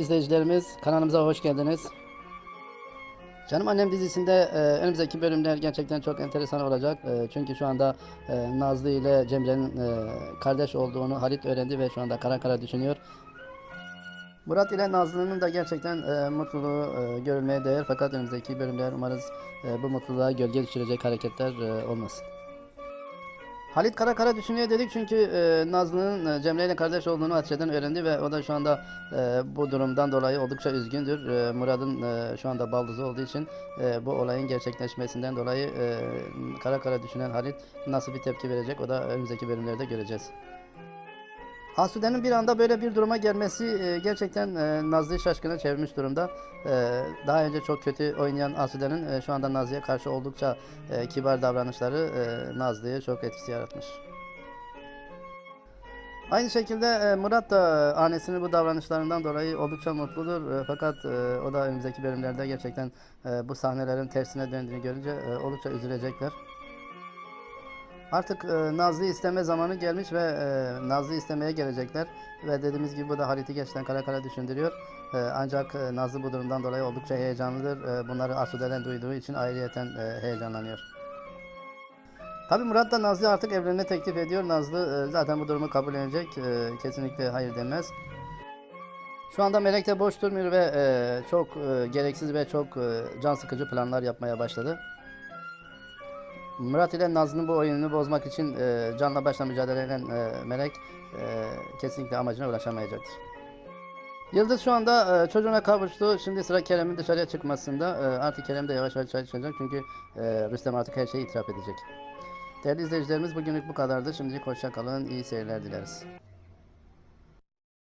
İzleyicilerimiz kanalımıza hoş geldiniz. Canım Annem dizisinde e, önümüzdeki bölümler gerçekten çok enteresan olacak. E, çünkü şu anda e, Nazlı ile Cemre'nin e, kardeş olduğunu Halit öğrendi ve şu anda kara kara düşünüyor. Murat ile Nazlı'nın da gerçekten e, mutluluğu e, görülmeye değer fakat önümüzdeki bölümler umarız e, bu mutluluğa gölge düşürecek hareketler e, olmasın. Halit kara kara düşünüyor dedik çünkü e, Nazlı'nın e, Cemre ile kardeş olduğunu Hatice'den öğrendi ve o da şu anda e, bu durumdan dolayı oldukça üzgündür. E, Murat'ın e, şu anda baldızı olduğu için e, bu olayın gerçekleşmesinden dolayı e, kara kara düşünen Halit nasıl bir tepki verecek o da önümüzdeki bölümlerde göreceğiz. Asude'nin bir anda böyle bir duruma gelmesi e, gerçekten e, Nazlı'yı şaşkına çevirmiş durumda. E, daha önce çok kötü oynayan Asude'nin e, şu anda Nazlı'ya karşı oldukça kibar davranışları e, Nazlı'ya çok etkisi yaratmış. Aynı şekilde Murat da annesinin bu davranışlarından dolayı oldukça mutludur. Fakat o da önümüzdeki bölümlerde gerçekten bu sahnelerin tersine döndüğünü görünce oldukça üzülecekler. Artık e, Nazlı isteme zamanı gelmiş ve e, Nazlı istemeye gelecekler. Ve dediğimiz gibi bu da Halit'i gerçekten kara kara düşündürüyor. E, ancak e, Nazlı bu durumdan dolayı oldukça heyecanlıdır. E, bunları Asude'den duyduğu için ayrıyeten e, heyecanlanıyor. Tabi Murat da Nazlı artık evlenme teklif ediyor. Nazlı e, zaten bu durumu kabul edecek. E, kesinlikle hayır demez. Şu anda Melek de boş durmuyor ve e, çok e, gereksiz ve çok e, can sıkıcı planlar yapmaya başladı. Murat ile Nazlı'nın bu oyununu bozmak için e, canla başla mücadele eden e, Melek e, kesinlikle amacına ulaşamayacaktır. Yıldız şu anda e, çocuğuna kavuştu. Şimdi sıra Kerem'in dışarıya çıkmasında. E, artık Kerem de yavaş yavaş dışarı çıkacak çünkü e, Rüstem artık her şeyi itiraf edecek. Değerli izleyicilerimiz bugünlük bu kadardı. Şimdilik hoşça kalın. İyi seyirler dileriz.